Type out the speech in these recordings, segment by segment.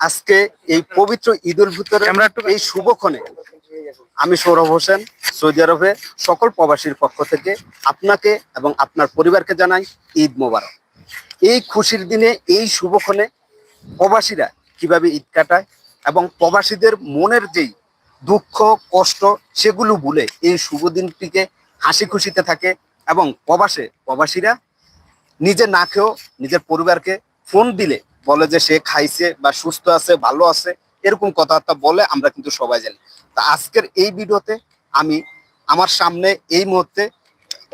আজকে এই পবিত্র ঈদ উল ফিতরের এই শুভক্ষণে আমি সৌরভ হোসেন সৌদি আরবে সকল প্রবাসীর পক্ষ থেকে আপনাকে এবং আপনার পরিবারকে জানাই ঈদ মোবারক। এই খুশির দিনে এই শুভক্ষণে প্রবাসীরা কীভাবে ঈদ কাটায় এবং প্রবাসীদের মনের যেই দুঃখ কষ্ট সেগুলো ভুলে এই শুভ দিনটিকে হাসি খুশিতে থাকে এবং প্রবাসে প্রবাসীরা নিজে না খেয়েও নিজের পরিবারকে ফোন দিলে বলে যে সে খাইছে বা সুস্থ আছে, ভালো আছে, এরকম কথাবার্তা বলে আমরা কিন্তু সবাই জানি। তা আজকের এই ভিডিওতে আমি আমার সামনে এই মুহূর্তে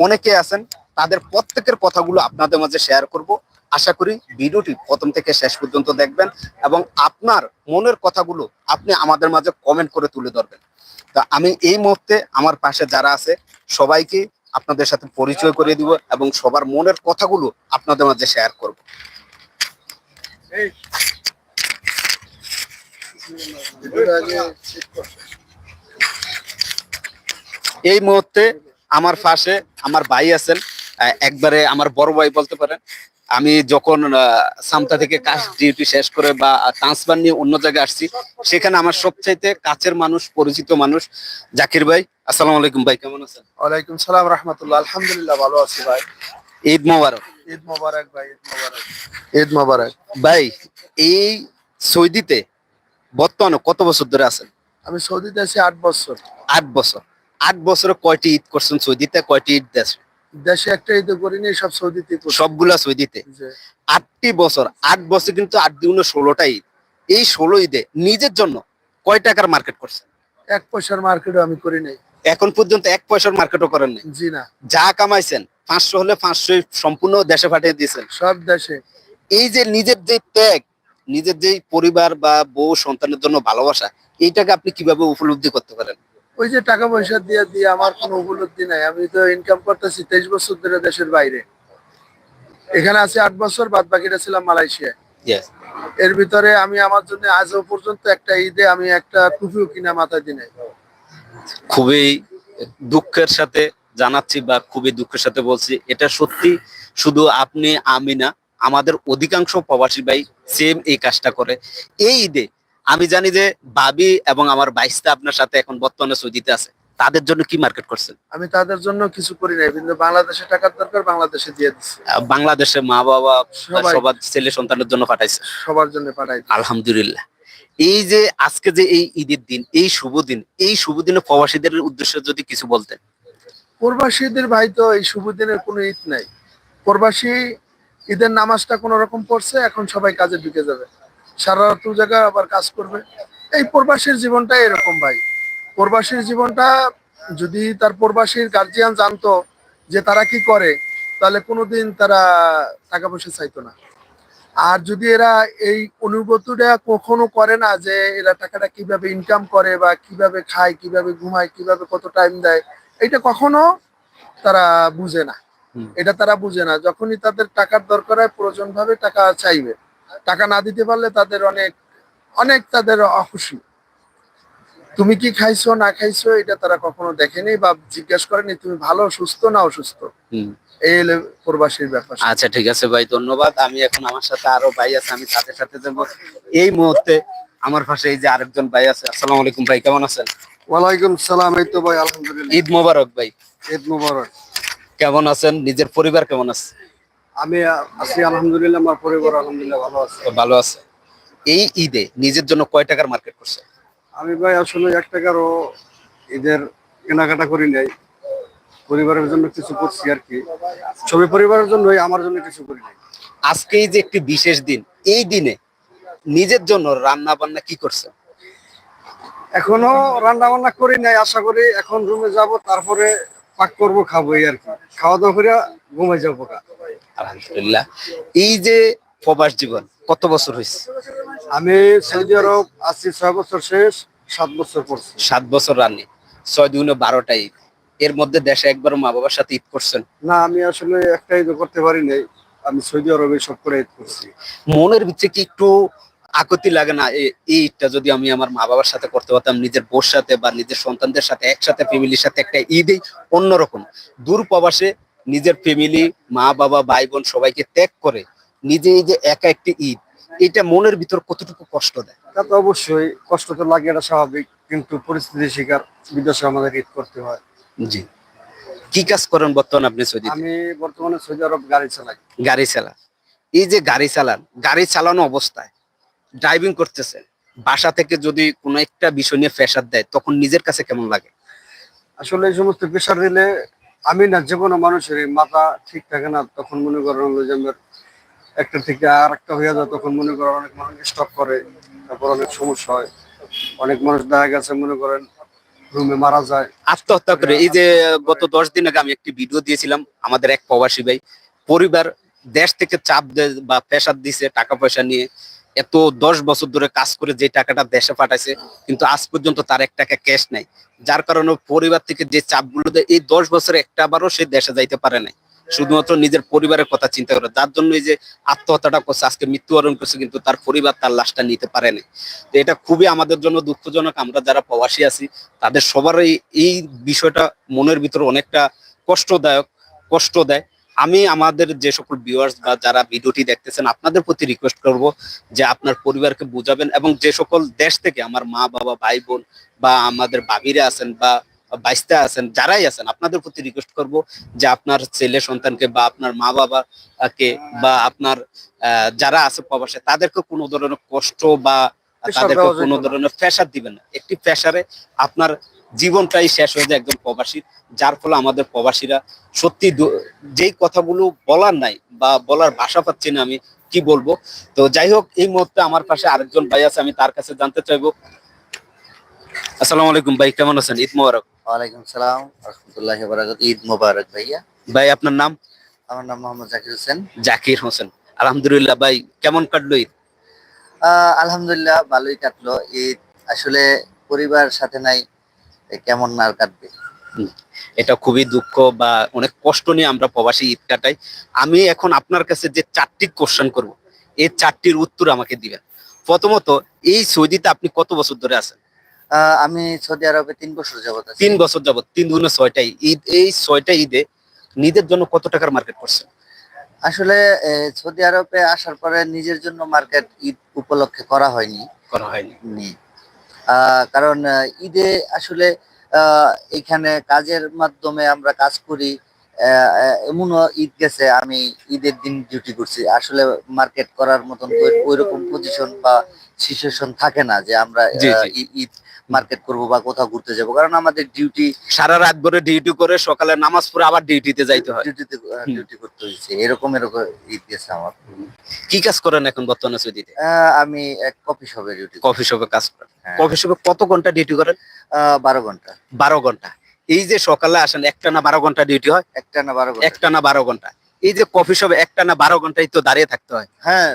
অনেকে আছেন, তাদের প্রত্যেকের কথাগুলো আপনাদের মাঝে শেয়ার করব। আশা করি ভিডিওটি প্রথম থেকে শেষ পর্যন্ত দেখবেন এবং আপনার মনের কথাগুলো আপনি আমাদের মাঝে কমেন্ট করে তুলে ধরবেন। তা আমি এই মুহূর্তে আমার পাশে যারা আছে, সবাইকে আপনাদের সাথে পরিচয় করে দিব এবং সবার মনের কথাগুলো আপনাদের মাঝে শেয়ার করব। এই মুহূর্তে আমার পাশে আমার ভাই আছেন। একবারে আমার বড় ভাই বলতে পারেন। আমি যখন সামতা থেকে কাজ ডিউটি শেষ করে বা ট্রান্সফার নিয়ে অন্য জায়গায় আসছি, সেখানে আমার সবচাইতে কাছের মানুষ, পরিচিত মানুষ জাকির ভাই। আসসালামু আলাইকুম ভাই, কেমন আছেন? ওয়ালাইকুম সালাম রহমতুল্লাহ। আলহামদুলিল্লাহ ভালো আছি ভাই। ঈদ মোবারক। ঈদ মোবারক ভাই ঈদ মোবারক। ঈদ মোবারক। ভাই এই সৌদিতে বর্তমানে কত বছর ধরে আছেন? আমি সৌদিতে আছি আট বছর। আট বছর। আট বছরে কয়টি ঈদ করছেন সৌদিতে কয়টি ঈদ দেশে? দেশে একটা ঈদ করিনি সব সৌদিতে। সবগুলা সৌদিতে? আটটি বছর আট বছর কিন্তু আট দুগুণ ষোলোটা ঈদ। এই ষোলো ঈদে নিজের জন্য কয় টাকার মার্কেট করছেন? এক পয়সার মার্কেটও আমি করি নাই। এখন পর্যন্ত এক পয়সার মার্কেটও করেন নাই? জি না। যা কামাইছেন পাঁচশো হলে পাঁচশো সম্পূর্ণ দেশে পাঠিয়ে দিয়েছেন। সব দেশে। এই যে নিজের যে ত্যাগ নিজের যে পরিবার বা বউ সন্তানের জন্য ভালোবাসা এইটাকে আপনি কীভাবে উপলব্ধি করতে পারেন? ওই যে টাকা পয়সা দিয়ে দিয়ে আমার কোনো উপলব্ধি নাই। আমি তো ইনকাম করতেছি তেইশ বছর ধরে দেশের বাইরে। এখানে আছি আট বছর বাদ বাকিটা ছিলাম মালয়েশিয়ায় Yes. এর ভিতরে আমি আমার জন্য আজও পর্যন্ত একটা ঈদে আমি একটা টুপিও কিনা মাথায় দিনে খুবই দুঃখের সাথে জানাচ্ছি বা খুবই দুঃখের সাথে বলছি এটা সত্যি শুধু আপনি আমি না আমাদের অধিকাংশ প্রবাসী ভাই সেম এই কাজটা করে। এই ঈদে আমি জানি যে ভাবি এবং আমার বাইশটা আপনার সাথে এখন বর্তমানে সৌদিতে আছে তাদের জন্য কি মার্কেট করছেন? আমি তাদের জন্য কিছু করি নাই কিন্তু বাংলাদেশে টাকার দরকার বাংলাদেশে দিয়ে দিচ্ছি বাংলাদেশে মা বাবা। সবার ছেলে সন্তানের জন্য পাঠাইছে। সবার জন্য পাঠাই আলহামদুলিল্লাহ। এই যে আজকে যে এই ঈদের দিন এই শুভ দিন এই শুভ দিনে প্রবাসীদের উদ্দেশ্যে যদি কিছু বলতেন। প্রবাসীদের ভাই তো এই শুভ দিনের কোনো ঈদ নাই। প্রবাসী ঈদের নামাজটা কোন রকম পড়ছে, এখন সবাই কাজে ঢুকে যাবে। সারা রাত জায়গায় আবার কাজ করবে। এই প্রবাসীর জীবনটা এরকম ভাই। প্রবাসীর জীবনটা যদি তার প্রবাসীর গার্জিয়ান জানতো যে তারা কি করে, তাহলে কোনোদিন তারা টাকা পয়সা চাইতো না। আর যদি এরা এই অনুভূতিটা কখনো করে না যে এরা টাকাটা কীভাবে ইনকাম করে বা কীভাবে খায়, কীভাবে ঘুমায়, কীভাবে কত টাইম দেয় এটা কখনো তারা বুঝে না। এটা তারা বুঝে না। যখনই তাদের টাকার দরকার হয় প্রয়োজন ভাবে টাকা চাইবে। টাকা না দিতে পারলে তাদের অনেক অনেক তাদের অখুশি। তুমি কি খাইছো না খাইছো এটা তারা কখনো দেখেনি বা জিজ্ঞেস করেনি তুমি ভালো সুস্থ না অসুস্থ? এই হলো প্রবাসীর ব্যাপার। আচ্ছা ঠিক আছে ভাই ধন্যবাদ। আমি এখন আমার সাথে আরও ভাই আছে আমি তাদের সাথে যাব। এই মুহূর্তে আমার পাশে এই যে আরেকজন ভাই আছে। আসসালামু আলাইকুম ভাই কেমন আছেন? ওয়ালাইকুম সালাম এই তো ভাই আলহামদুলিল্লাহ। ঈদ মোবারক ভাই। ঈদ মুবারক। কেমন আছেন? নিজের পরিবার কেমন আছে? আমি আছি আলহামদুলিল্লাহ আমার পরিবার আলহামদুলিল্লাহ ভালো আছে। ভালো আছে। এই ঈদে নিজের জন্য কয় টাকার মার্কেট করছে? আমি ভাই আসলে এক টাকারও ঈদের কেনাকাটা করি নাই। পরিবারের জন্য কিছু করছি আর কি। ছবি পরিবারের জন্যই আমার জন্য কিছু করি নাই। আজকে যে একটি বিশেষ দিন এই দিনে নিজের জন্য রান্না বান্না কি করছে এখনও রান্না বান্না করি নাই আশা করি এখন রুমে যাব তারপরে পাক করব খাব এই আর কি। খাওয়া দাওয়া করে ঘুমাই যাব আলহামদুলিল্লাহ। এই যে প্রবাস জীবন কত বছর হয়েছে আমি সৌদি আরব আছি ছয় বছর শেষ সাত বছর পড়ছি। সাত বছর রান্নি ছয় দুগুণে বারোটা ঈদ এর মধ্যে দেশে একবার মা বাবার সাথে ঈদ করছেন। না আমি আসলে একটা ঈদ করতে পারি নাই আমি সৌদি আরবে সব করে ঈদ করছি। মনের ভিতরে কি একটু আকতি লাগে না এই ঈদটা যদি আমি আমার মা বাবার সাথে করতে পারতাম নিজের বোর সাথে বা নিজের সন্তানদের সাথে একসাথে ফ্যামিলির সাথে একটা ঈদই অন্যরকম। দূর প্রবাসে নিজের ফ্যামিলি মা বাবা ভাই বোন সবাইকে ত্যাগ করে নিজে এই যে একা একটি ঈদ এটা মনের ভিতর কতটুকু কষ্ট দেয়? তা তো অবশ্যই কষ্ট তো লাগে এটা স্বাভাবিক কিন্তু পরিস্থিতির শিকার বিদেশে আমাদের ঈদ করতে হয়। জি। কি কাজ করেন বর্তমানে আপনি সৌদি আমি বর্তমানে সৌদি আরব গাড়ি চালাই। গাড়ি চালান। এই যে গাড়ি চালান গাড়ি চালানো অবস্থায় ড্রাইভিং করতেছে বাসা থেকে যদি কোনো একটা বিষয় নিয়ে প্রেশার দেয় তখন নিজের কাছে কেমন লাগে? আসলে এই সমস্ত প্রেশার দিলে আমি না যে কোনো মানুষের মাথা ঠিক থাকে না তখন মনে করেন হলো যে আমার একটা থেকে আর একটা হয়ে যায় তখন মনে করেন অনেক মানুষ স্টপ করে তারপর অনেক সমস্যা হয়। অনেক মানুষ দেখা গেছে মনে করেন রুমে মারা যায়। আত্মহত্যা করে। এই যে গত দশ দিন আগে আমি একটি ভিডিও দিয়েছিলাম আমাদের এক প্রবাসী ভাই পরিবার দেশ থেকে চাপ দেয় বা প্রেশার দিছে টাকা পয়সা নিয়ে। এত দশ বছর ধরে কাজ করে যে টাকাটা দেশে পাঠাইছে, কিন্তু আজ পর্যন্ত তার এক টাকা ক্যাশ নাই। যার কারণে পরিবার থেকে যে চাপগুলো এই দশ বছরে একটা বারও সে দেশে যাইতে পারে নাই। শুধুমাত্র নিজের পরিবারের কথা চিন্তা করে, যার জন্য এই যে আত্মহত্যাটা করছে, আজকে মৃত্যুবরণ করছে, কিন্তু তার পরিবার তার লাশটা নিতে পারেনি তো এটা খুবই আমাদের জন্য দুঃখজনক, আমরা যারা প্রবাসী আছি, তাদের সবারই এই বিষয়টা মনের ভিতরে অনেকটা কষ্টদায়ক, কষ্ট দেয়। আমি আমাদের যে সকল ভিউয়ার্স বা যারা ভিডিওটি দেখতেছেন আপনাদের প্রতি রিকোয়েস্ট করব যে আপনার পরিবারকে বুঝাবেন এবং যে সকল দেশ থেকে আমার মা বাবা ভাই বোন বা আমাদের বাবিরা আছেন বা বাইস্তা আছেন যারাই আছেন আপনাদের প্রতি রিকোয়েস্ট করব যে আপনার ছেলে সন্তানকে বা আপনার মা বাবাকে বা আপনার আহ, যারা আছে প্রবাসে তাদেরকে কোনো ধরনের কষ্ট বা তাদেরকে কোনো ধরনের প্রেশার দিবেন না। একটি প্রেশারে আপনার জীবনটাই শেষ হয়ে যায় একদম প্রবাসীর যার ফলে আমাদের প্রবাসীরা সত্যি যেই কথাগুলো বলার নাই বা বলার ভাষা পাচ্ছি না আমি কি বলব? তো যাই হোক এই মুহূর্তে আমার পাশে আরেকজন ভাই আছে আমি তার কাছে জানতে চাইব। আসসালামু আলাইকুম ভাই কেমন আছেন? ঈদ মোবারক। ওয়ালাইকুম সালাম রহমতুল্লাহ বারাকাত ঈদ মোবারক ভাইয়া। ভাই আপনার নাম? আমার নাম মোহাম্মদ জাকির হোসেন। জাকির হোসেন। আলহামদুলিল্লাহ ভাই কেমন কাটলো ঈদ? আহ, আলহামদুলিল্লাহ ভালোই কাটলো। ঈদ আসলে পরিবার সাথে নাই কেমন আর কাটবে? এটা খুবই দুঃখ বা অনেক কষ্ট নিয়ে আমরা প্রবাসী ঈদ কাটাই। আমি এখন আপনার কাছে যে চারটি কোশ্চেন করব এই চারটির উত্তর আমাকে দিবেন। প্রথমত এই সৌদিতে আপনি কত বছর ধরে আছেন? আমি সৌদি আরবে তিন বছর যাবত তিন বছর যাবত তিন দুগুণে ছয়টাই ঈদ। এই ছয়টা ঈদে নিজের জন্য কত টাকার মার্কেট করছেন? আসলে সৌদি আরবে আসার পরে নিজের জন্য মার্কেট ঈদ উপলক্ষে করা হয়নি। করা হয়নি। নি। কারণ ঈদে আসলে আহ, এখানে কাজের মাধ্যমে আমরা কাজ করি। এমনও ঈদ গেছে আমি ঈদের দিন ডিউটি করছি। আসলে মার্কেট করার মতন ওই- রকম পজিশন বা সিচুয়েশন থাকে না যে আমরা ঈদ মার্কেট করব বা কোথাও ঘুরতে যাব। কারণ আমাদের ডিউটি সারা রাত ভরে ডিউটি করে সকালে নামাজ পড়ে আবার ডিউটিতে যাইতে হয়। ডিউটিতে ডিউটি করতে হয়েছে। এরকম এরকম গেছে আমার। কি কাজ করেন এখন বর্তমানে সৌদিতে? আমি এক কফি শপে ডিউটি কফি শপে কাজ করেন। হ্যাঁ। কফি শপে কত ঘণ্টা ডিউটি করেন? বারো ঘণ্টা। বারো ঘণ্টা। এই যে সকালে আসেন একটা না বারো ঘণ্টা ডিউটি হয়? একটা না বারো ঘণ্টা। একটা না বারো ঘণ্টা। এই যে কফি শপে একটা না বারো ঘন্টায় তো দাঁড়িয়ে থাকতে হয়। হ্যাঁ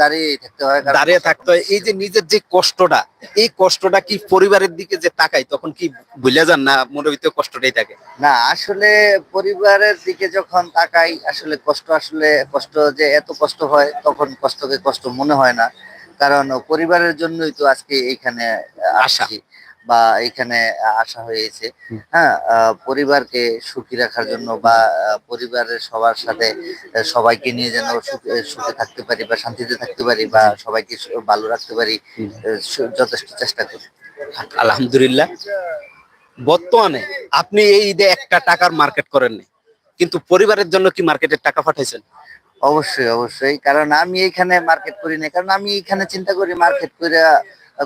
দাঁড়িয়ে থাকতে হয় কারণ দাঁড়িয়ে থাকতে হয়। এই যে নিজের যে কষ্টটা এই কষ্টটা কি পরিবারের দিকে যে তাকাই তখন কি ভুলে যান না মনের ভিতরে কষ্টটাই থাকে? না আসলে পরিবারের দিকে যখন তাকাই আসলে কষ্ট আসলে কষ্ট যে এত কষ্ট হয় তখন কষ্টকে কষ্ট মনে হয় না। কারণ পরিবারের জন্যই তো আজকে এখানে আশা। বা এখানে আসা হয়েছে। হ্যাঁ পরিবারকে সুখী রাখার জন্য বা পরিবারের সবার সাথে সবাইকে নিয়ে যেন সুখে থাকতে পারি বা শান্তিতে থাকতে পারি বা সবাইকে ভালো রাখতে পারি যথেষ্ট চেষ্টা করি। আলহামদুলিল্লাহ। বর্তমানে আপনি এই ঈদে একটা টাকার মার্কেট করেননি। কিন্তু পরিবারের জন্য কি মার্কেটের টাকা পাঠাইছেন? অবশ্যই অবশ্যই। কারণ আমি এখানে মার্কেট করি না কারণ আমি এখানে চিন্তা করি মার্কেট করে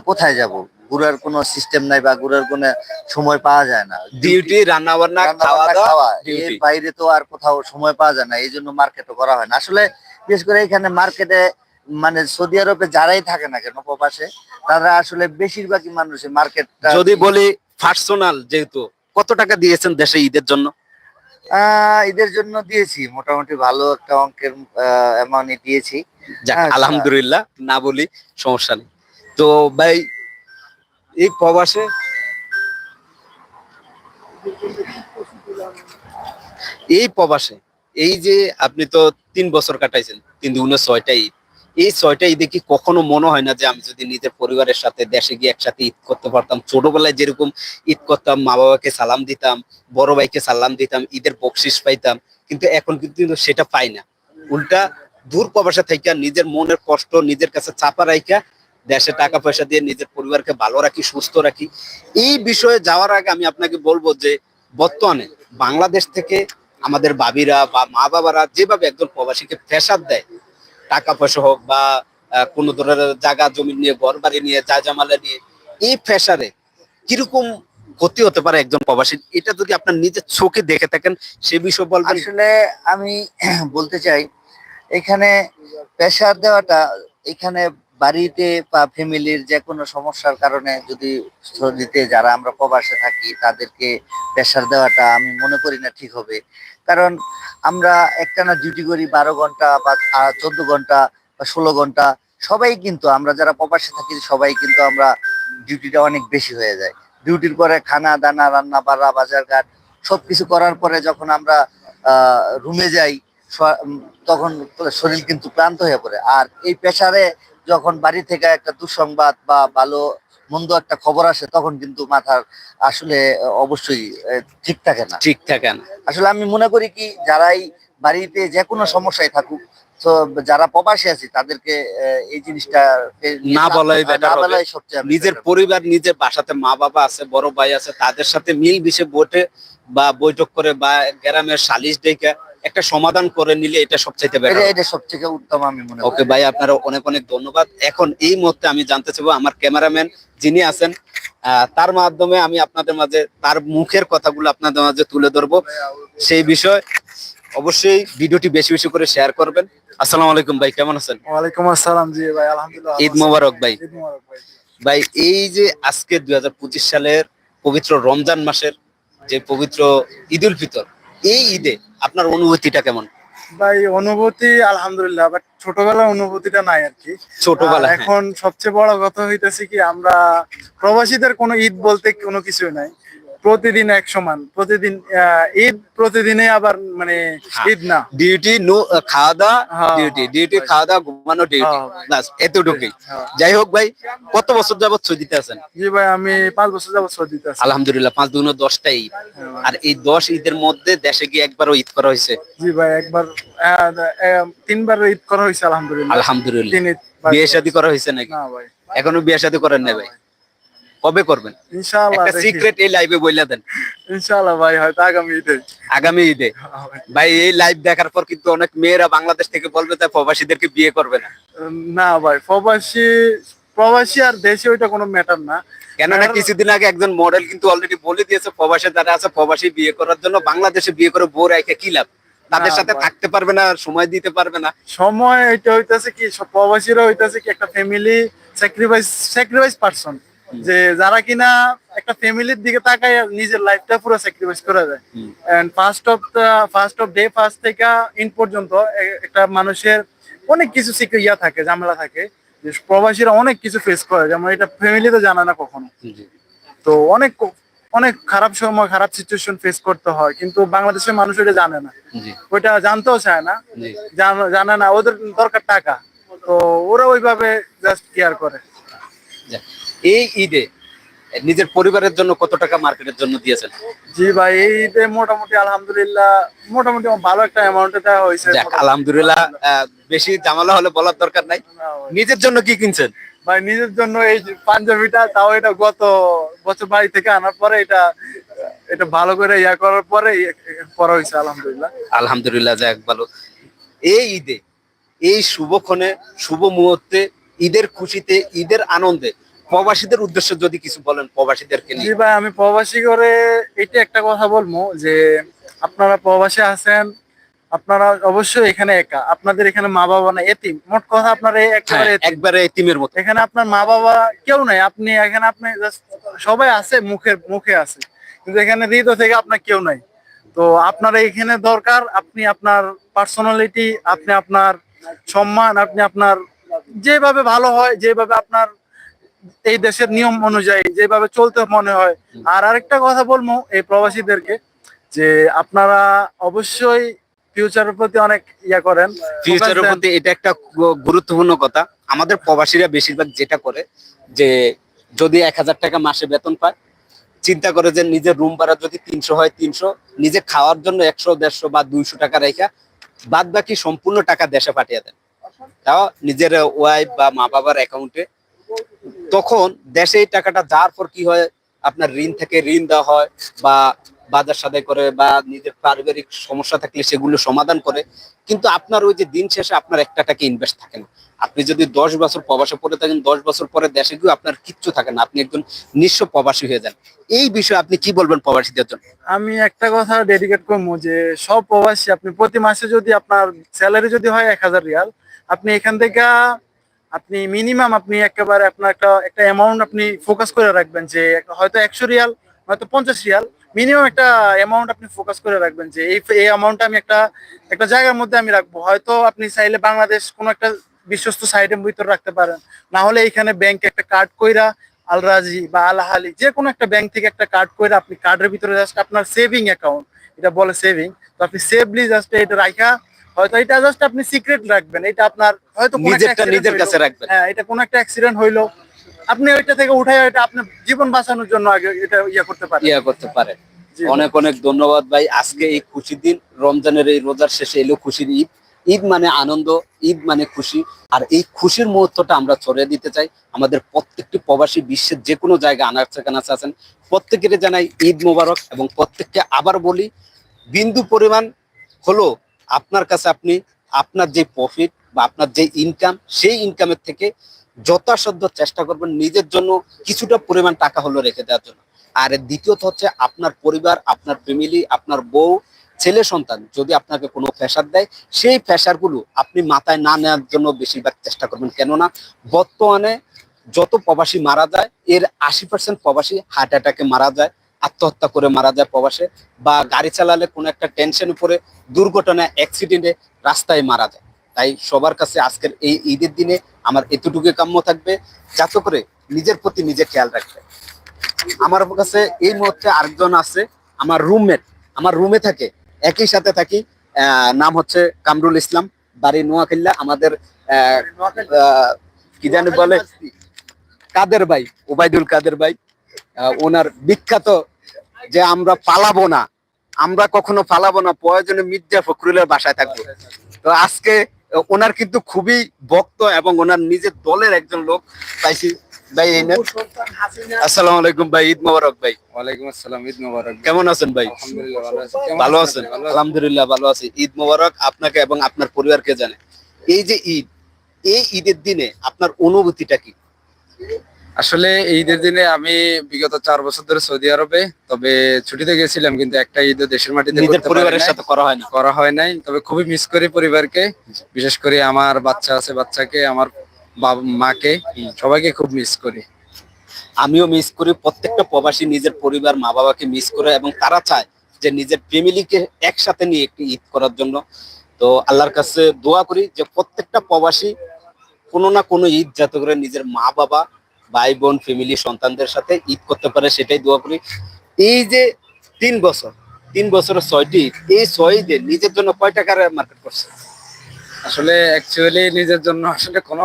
কোথায় যাব? ঘুরার কোনো সিস্টেম নাই বা ঘুরার কোনো সময় পাওয়া যায় না। ডিউটি রান্না বান্না খাওয়া দাওয়া এর বাইরে তো আর কোথাও সময় পাওয়া যায় না এই জন্য মার্কেটও করা হয় না। আসলে বিশেষ করে এখানে মার্কেটে মানে সৌদি আরবে যারাই থাকে না কেন প্রবাসে তারা আসলে বেশিরভাগই মানুষ মার্কেটটা যদি বলি পার্সোনাল যেহেতু কত টাকা দিয়েছেন দেশে ঈদের জন্য? আহ ঈদের জন্য দিয়েছি মোটামুটি ভালো একটা অঙ্কের অ্যামাউন্ট দিয়েছি। আচ্ছা। আলহামদুলিল্লাহ না বলি সমস্যা নেই। তো ভাই, এই প্রবাসে এই প্রবাসে এই যে আপনি তো তিন বছর কাটাইছেন, তিন দুগুণে ছয়টা ঈদ। এই ছয়টা ঈদে কি কখনো মনে হয় না যে আমি যদি নিজের পরিবারের সাথে দেশে গিয়ে একসাথে ঈদ করতে পারতাম? ছোটবেলায় যেরকম ঈদ করতাম মা বাবাকে সালাম দিতাম, বড় ভাইকে সালাম দিতাম, ঈদের বকশিস পাইতাম, কিন্তু এখন কিন্তু সেটা পাই না। উল্টা দূর প্রবাসে থেকে নিজের মনের কষ্ট, নিজের কাছে চাপা রাখা দেশে টাকা পয়সা দিয়ে নিজের পরিবারকে ভালো রাখি, সুস্থ রাখি। এই বিষয়ে যাওয়ার আগে আমি আপনাকে বলব যে, বর্তমানে বাংলাদেশ থেকে আমাদের বাবিরা বা মা বাবারা যেভাবে একজন প্রবাসীকে প্রেসার দেয় টাকা পয়সা হোক বা কোনো ধরনের জায়গা, জমি নিয়ে ঘর বাড়ি নিয়ে যা জামালা নিয়ে, এই প্রেসারে কীরকম ক্ষতি হতে পারে একজন প্রবাসীর এটা যদি আপনার নিজের চোখে দেখে থাকেন, সে বিষয়ে বলবেন। আসলে আমি বলতে চাই, এখানে প্রেশার দেওয়াটা এখানে বাড়িতে বা ফ্যামিলির যে কোনো সমস্যার কারণে যদি শরীরে যারা আমরা প্রবাসে থাকি, তাদেরকে প্রেশার দেওয়াটা আমি মনে করি না ঠিক হবে। কারণ আমরা একটানা ডিউটি করি বারো ঘণ্টা বা চোদ্দ ঘণ্টা বা ষোলো ঘণ্টা, সবাই কিন্তু, আমরা যারা প্রবাসে থাকি, সবাই কিন্তু আমরা ডিউটিটা অনেক বেশি হয়ে যায়। ডিউটির পরে খানা, দানা, রান্না বাড়া বাজার ঘাট সবকিছু করার পরে যখন আমরা রুমে যাই তখন শরীর কিন্তু ক্লান্ত হয়ে পড়ে। আর এই প্রেসারে যখন বাড়ি থেকে একটা দুঃসংবাদ বা ভালো মন্দ একটা খবর আসে তখন কিন্তু মাথার আসলে অবশ্যই ঠিক থাকে না। ঠিক থাকে না। আসলে আমি মনে করি কি যারাই বাড়িতে যে কোনো সমস্যায় থাকুক তো যারা প্রবাসী আছি তাদেরকে এই জিনিসটা না বলাই না বলাই সবচেয়ে নিজের পরিবার নিজের বাসাতে মা বাবা আছে বড় ভাই আছে তাদের সাথে মিল মিশে বসে বা বৈঠক করে বা গ্রামের সালিশ ডেকে একটা সমাধান করে নিলে এটা সবচাইতে এটা বেটার এটা সবথেকে উত্তম আমি মনে করি। ওকে ভাই আপনার অনেক অনেক ধন্যবাদ। এখন এই মুহূর্তে আমি জানতে চাইব আমার ক্যামেরাম্যান যিনি আছেন তার মাধ্যমে আমি আপনাদের মাঝে তার মুখের কথাগুলো আপনাদের মাঝে তুলে ধরবো। সেই বিষয় অবশ্যই ভিডিওটি বেশি বেশি করে শেয়ার করবেন। আসসালামু আলাইকুম ভাই কেমন আছেন? ওয়ালাইকুম আসসালাম জি ভাই আলহামদুলিল্লাহ ঈদ মোবারক ভাই। ঈদ মোবারক ভাই। ভাই এই যে আজকে দুই হাজার পঁচিশ সালের পবিত্র রমজান মাসের যে পবিত্র ঈদ উল ফিতর এই ঈদে আপনার অনুভূতিটা কেমন? ভাই অনুভূতি আলহামদুলিল্লাহ বাট ছোটবেলার অনুভূতিটা নাই আর কি। ছোটবেলা হ্যাঁ। এখন সবচেয়ে বড় কথা হইতেছে কি আমরা প্রবাসীদের কোনো ঈদ বলতে কোনো কিছু নাই। প্রতিদিন এক সমান। প্রতিদিন ঈদ প্রতিদিনে আবার মানে হ্যাঁ। ঈদ না। ডিউটি নো খাওয়া দাওয়া হ্যাঁ, ডিউটি। ডিউটি খাওয়া দাওয়া ঘুমানো ডিউটি। হ্যাঁ। বাস এতটুকুই। যাই হোক ভাই কত বছর যাবত সৌদিতে আছেন? জি ভাই আমি পাঁচ বছর যাবত সৌদিতে আছি। আলহামদুলিল্লাহ পাঁচ দুনো দশটা ঈদ। আর এই দশ ঈদের মধ্যে দেশে গিয়ে একবারও ঈদ করা হয়েছে? জি ভাই একবার তিনবার ঈদ করা হয়েছে আলহামদুলিল্লাহ। আলহামদুলিল্লাহ। তিন বিয়ে শাদী করা হয়েছে নাকি? না ভাই। এখনও বিয়ে শাদী করেন না ভাই। কবে করবেন? ইনশাআল্লাহ একটা সিক্রেট এই লাইভে বইলা দেন। ইনশাআল্লাহ ভাই হয়তো আগামী ঈদে। আগামী ঈদে। ভাই এই লাইভ দেখার পর কিন্তু অনেক মেয়েরা বাংলাদেশ থেকে বলবে তাই প্রবাসীদেরকে বিয়ে করবে না। না ভাই প্রবাসী প্রবাসী আর দেশে ওইটা কোনো ম্যাটার না। কেননা কিছুদিন আগে একজন মডেল কিন্তু অলরেডি বলে দিয়েছে প্রবাসে যারা আছে প্রবাসী বিয়ে করার জন্য বাংলাদেশে বিয়ে করে বউ রেখে কি লাভ? তাদের সাথে থাকতে পারবে না সময় দিতে পারবে না। সময় এটা হইতাছে কি সব প্রবাসীরা হইতাছে কি একটা ফ্যামিলি স্যাক্রিফাইস স্যাক্রিফাইস পারসন যে যারা কিনা একটা ফ্যামিলির দিকে তাকায় নিজের লাইফটা পুরো স্যাক্রিফাইস করে দেয়। And first of first of day first থেকে ইন পর্যন্ত একটা মানুষের অনেক কিছু ইয়া থাকে ঝামেলা থাকে যে প্রবাসীরা অনেক কিছু ফেস করে যেমন এটা ফ্যামিলিতে জানা না কখনো। তো অনেক অনেক খারাপ সময় খারাপ সিচুয়েশন ফেস করতে হয় কিন্তু বাংলাদেশের মানুষ এটা জানে না। ওইটা জানতেও চায় না জানে না ওদের দরকার টাকা। তো ওরা ওইভাবে জাস্ট কেয়ার করে। এই ঈদে নিজের পরিবারের জন্য কত টাকা মার্কেটের জন্য দিয়েছেন? জি ভাই এই ঈদে মোটামুটি আলহামদুলিল্লাহ মোটামুটি ভালো একটা অ্যামাউন্টে দেওয়া হয়েছে। আলহামদুলিল্লাহ বেশি জামালা হলে বলার দরকার নাই। নিজের জন্য কি কিনছেন? ভাই নিজের জন্য এই পাঞ্জাবিটা তাও এটা গত বছর বাড়ি থেকে আনার পরে এটা এটা ভালো করে ইয়া করার পরে করা হয়েছে আলহামদুলিল্লাহ। আলহামদুলিল্লাহ যাক ভালো। এই ঈদে এই শুভক্ষণে শুভ মুহূর্তে ঈদের খুশিতে ঈদের আনন্দে প্রবাসীদের উদ্দেশ্যে যদি কিছু বলেন প্রবাসীদেরকে জি ভাই আমি প্রবাসী করে এটা একটা কথা বলব যে আপনারা প্রবাসী আছেন আপনারা অবশ্যই এখানে একা। আপনাদের এখানে মা বাবা না এতিম। মোট কথা আপনারা হ্যাঁ, একেবারে। একবারে টিমের মতো। এখানে আপনার মা বাবা কেউ নাই। আপনি এখানে আপনি সবাই আছে মুখের মুখে আছে। কিন্তু এখানে হৃদয় থেকে আপনার কেউ নাই। তো আপনার এখানে দরকার আপনি আপনার পার্সোনালিটি আপনি আপনার সম্মান আপনি আপনার যেভাবে ভালো হয় যেভাবে আপনার এই দেশের নিয়ম অনুযায়ী যেভাবে চলতে মনে হয়। আর আরেকটা কথা বলব এই প্রবাসীদেরকে যে আপনারা অবশ্যই ফিউচারের প্রতি অনেক ইয়া করেন। ফিউচারের প্রতি এটা একটা গুরুত্বপূর্ণ কথা। আমাদের প্রবাসীরা বেশিরভাগ যেটা করে যে যদি এক হাজার টাকা মাসে বেতন পায় চিন্তা করে যে নিজের রুম ভাড়া যদি তিনশো হয় তিনশো নিজে খাওয়ার জন্য একশো দেড়শো বা দুইশো টাকা রেখা বাদ বাকি সম্পূর্ণ টাকা দেশে পাঠিয়ে দেন। তাও নিজের ওয়াইফ বা মা বাবার অ্যাকাউন্টে তখন দেশে এই টাকাটা যাওয়ার পর কি হয়, আপনার ঋণ থেকে ঋণ দেওয়া হয় বা বাজার সাদাই করে বা নিজের পারিবারিক সমস্যা থাকলে সেগুলো সমাধান করে। কিন্তু আপনার ওই যে দিন শেষে আপনার একটা টাকা ইনভেস্ট থাকে না। আপনি যদি দশ বছর প্রবাসে পড়ে থাকেন, দশ বছর পরে দেশে গিয়ে আপনার কিচ্ছু থাকে না। আপনি একজন নিঃস্ব প্রবাসী হয়ে যান। এই বিষয়ে আপনি কি বলবেন প্রবাসীদের জন্য? আমি একটা কথা ডেডিকেট করব যে, সব প্রবাসী আপনি প্রতি মাসে যদি আপনার স্যালারি যদি হয় এক হাজার রিয়াল, আপনি এখান থেকে আপনি মিনিমাম আপনি একেবারে আপনার একটা একটা অ্যামাউন্ট আপনি ফোকাস করে রাখবেন যে হয়তো একশো রিয়াল, হয়তো পঞ্চাশ রিয়াল মিনিমাম একটা অ্যামাউন্ট আপনি ফোকাস করে রাখবেন যে এই এই অ্যামাউন্টটা আমি একটা একটা জায়গার মধ্যে আমি রাখব। হয়তো আপনি চাইলে বাংলাদেশ কোনো একটা বিশ্বস্ত সাইডের ভিতরে রাখতে পারেন। না হলে এখানে ব্যাংকে একটা কার্ড কইরা আল রাজি বা আল হালি, যে কোনো একটা ব্যাংক থেকে একটা কার্ড করে আপনি কার্ডের ভিতরে জাস্ট আপনার সেভিং অ্যাকাউন্ট এটা বলে সেভিং তো আপনি সেভলি জাস্ট এটা রাখা হয়তো এটা জাস্ট আপনি সিক্রেট রাখবেন এটা আপনার হয়তো নিজেরটা নিজের কাছে রাখবেন। হ্যাঁ এটা কোনো একটা অ্যাক্সিডেন্ট হইল। আপনি ওইটা থেকে উঠাই এটা আপনার জীবন বাঁচানোর জন্য আগে এটা ইয়া করতে পারেন। ইয়া করতে পারে অনেক অনেক ধন্যবাদ ভাই। আজকে এই খুশির দিন রমজানের এই রোজার শেষে এলো খুশির ঈদ। ঈদ মানে আনন্দ ঈদ মানে খুশি। আর এই খুশির মুহূর্তটা আমরা ছড়িয়ে দিতে চাই। আমাদের প্রত্যেকটি প্রবাসী বিশ্বের যে কোনো জায়গায় আনাচে কানাচে আছেন। প্রত্যেকের জানাই ঈদ মোবারক এবং প্রত্যেককে আবার বলি বিন্দু পরিমাণ হলো আপনার কাছে আপনি আপনার যে প্রফিট বা আপনার যে ইনকাম সেই ইনকামের থেকে যথাসাধ্য চেষ্টা করবেন নিজের জন্য কিছুটা পরিমাণ টাকা হলো রেখে দেওয়ার জন্য। আর দ্বিতীয়ত হচ্ছে আপনার পরিবার, আপনার ফ্যামিলি আপনার বউ, ছেলে, সন্তান যদি আপনাকে কোনো প্রেশার দেয়, সেই প্রেশারগুলো আপনি মাথায় না নেওয়ার জন্য বেশিরভাগ চেষ্টা করবেন। কেননা বর্তমানে যত প্রবাসী মারা যায়, এর আশি পার্সেন্ট প্রবাসী হার্ট অ্যাটাকে মারা যায়। আত্মহত্যা করে মারা যায় প্রবাসে বা গাড়ি চালালে কোনো একটা টেনশন উপরে দুর্ঘটনায় অ্যাক্সিডেন্টে রাস্তায় মারা যায়। তাই সবার কাছে আজকের এই ঈদের দিনে আমার এতটুকু কাম্য থাকবে যাতে করে নিজের প্রতি নিজে খেয়াল রাখবে আমার কাছে এই মুহূর্তে আরেকজন আছে আমার রুমমেট আমার রুমে থাকে একই সাথে থাকি আহ, নাম হচ্ছে কামরুল ইসলাম বাড়ি নোয়াখিল্লা আমাদের আহ, আহ, কি জানি বলে? কাদের ভাই ওবায়দুল কাদের ভাই। ওনার বিখ্যাত যে আমরা পালাবো না আমরা কখনো পালাবো না প্রয়োজনে মির্জা ফখরুলের বাসায় থাকব। তো আজকে ওনার কিন্তু খুবই ভক্ত এবং ওনার নিজের দলের একজন লোক পাইছি ভাই এই আসসালামু আলাইকুম ভাই ঈদ মোবারক ভাই। ওয়ালাইকুম আসসালাম ঈদ মোবারক কেমন আছেন ভাই? ভালো আছেন? আলহামদুলিল্লাহ ভালো আছি। ঈদ মোবারক আপনাকে এবং আপনার পরিবারকে জানে। এই যে ঈদ এই ঈদের দিনে আপনার অনুভূতিটা কি? আসলে ঈদের দিনে আমি বিগত চার বছর ধরে সৌদি আরবে তবে ছুটিতে গেছিলাম কিন্তু একটা ঈদ দেশের মাটিতে নিজের পরিবারের সাথে করা হয় না। করা হয় নাই তবে খুবই মিস করি পরিবারকে। বিশেষ করে আমার বাচ্চা আছে বাচ্চাকে আমার বাবা মাকে সবাইকে খুব মিস করি। আমিও মিস করি প্রত্যেকটা প্রবাসী নিজের পরিবার মা বাবাকে মিস করে এবং তারা চায় যে নিজের ফ্যামিলিকে একসাথে নিয়ে একটি ঈদ করার জন্য। তো আল্লাহর কাছে দোয়া করি যে প্রত্যেকটা প্রবাসী কোনো না কোনো ঈদ যাতে করে নিজের মা বাবা ভাই বোন ফ্যামিলি সন্তানদের সাথে ঈদ করতে পারে সেটাই দোয়া করি। এই যে তিন বছর তিন বছরের ছয়টি ঈদ এই ছয় ঈদে নিজের জন্য কয় টাকার মার্কেট করছে? আসলে অ্যাকচুয়ালি নিজের জন্য আসলে কোনো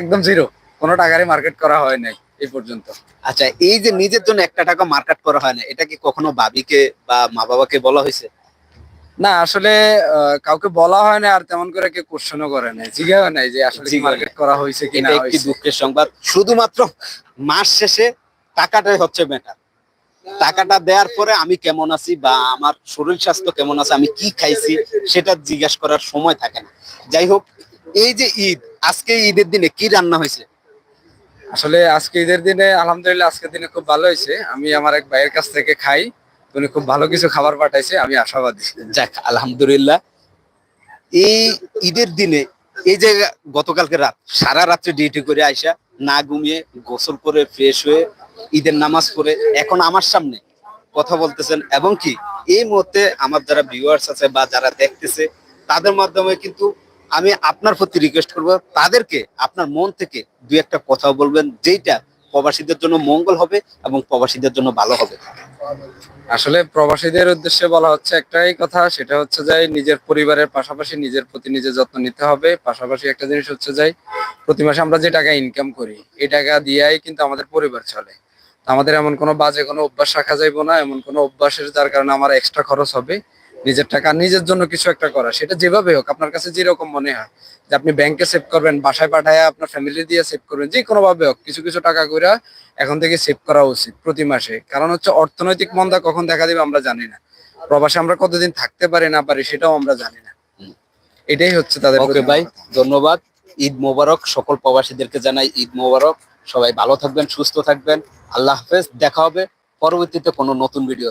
একদম জিরো কোনো টাকারই মার্কেট করা হয় নাই এই পর্যন্ত। আচ্ছা এই যে নিজের জন্য একটা টাকা মার্কেট করা হয় না এটা কি কখনো ভাবিকে বা মা বাবাকে বলা হয়েছে? না আসলে কাউকে বলা হয় না আর তেমন করে কেউ কোশ্চেনও করে নাই জিজ্ঞাসা নাই যে আসলে মার্কেট করা হয়েছে কি না একটি দুঃখের সংবাদ। শুধুমাত্র মাস শেষে টাকাটাই হচ্ছে ম্যাটার টাকাটা দেওয়ার পরে আমি কেমন আছি বা আমার শরীর স্বাস্থ্য কেমন আছে আমি কি খাইছি সেটা জিজ্ঞাসা করার সময় থাকে না। যাই হোক এই যে ঈদ আজকে ঈদের দিনে কি রান্না হয়েছে? আসলে আজকে ঈদের দিনে আলহামদুলিল্লাহ আজকের দিনে খুব ভালো হয়েছে। আমি আমার এক ভাইয়ের কাছ থেকে খাই। উনি খুব ভালো কিছু খাবার পাঠাইছে আমি আশাবাদী। যাক আলহামদুলিল্লাহ। এই ঈদের দিনে এই যে গতকালকে রাত সারা রাত্রে ডিউটি করে আইসা না ঘুমিয়ে গোসল করে ফ্রেশ হয়ে ঈদের নামাজ পড়ে এখন আমার সামনে কথা বলতেছেন এবং কি এই মুহূর্তে আমার যারা ভিউয়ার্স আছে বা যারা দেখতেছে তাদের মাধ্যমে কিন্তু আমি আপনার প্রতি রিকোয়েস্ট করব তাদেরকে আপনার মন থেকে দুই একটা কথা বলবেন যেইটা প্রবাসীদের জন্য মঙ্গল হবে এবং প্রবাসীদের জন্য ভালো হবে। আসলে প্রবাসীদের উদ্দেশ্যে বলা হচ্ছে একটাই কথা, সেটা হচ্ছে যে নিজের পরিবারের পাশাপাশি নিজের প্রতি নিজের যত্ন নিতে হবে। পাশাপাশি একটা জিনিস হচ্ছে যাই প্রতি মাসে আমরা যে টাকা ইনকাম করি, এই টাকা দিয়েই কিন্তু আমাদের পরিবার চলে। আমাদের এমন কোনো বাজে কোনো অভ্যাস রাখা যাইবো না, এমন কোনো অভ্যাসের যার কারণে আমার এক্সট্রা খরচ হবে। নিজের টাকা নিজের জন্য কিছু একটা করা। সেটা যেভাবে হোক আপনার কাছে যেরকম মনে হয় যে আপনি ব্যাংকে সেভ করবেন বাসায় পাঠায় আপনার ফ্যামিলি দিয়ে সেভ করবেন যে কোনো ভাবে হোক কিছু কিছু টাকা করে এখন থেকে সেভ করা উচিত প্রতি মাসে। কারণ হচ্ছে অর্থনৈতিক মন্দা কখন দেখা দিবে আমরা জানি না। প্রবাসে আমরা কতদিন থাকতে পারি না পারি সেটাও আমরা জানি না। এটাই হচ্ছে তাদের ওকে ভাই ধন্যবাদ। ঈদ মোবারক সকল প্রবাসীদেরকে জানাই ঈদ মোবারক। সবাই ভালো থাকবেন সুস্থ থাকবেন। আল্লাহ হাফেজ দেখা হবে পরবর্তীতে কোনো নতুন ভিডিও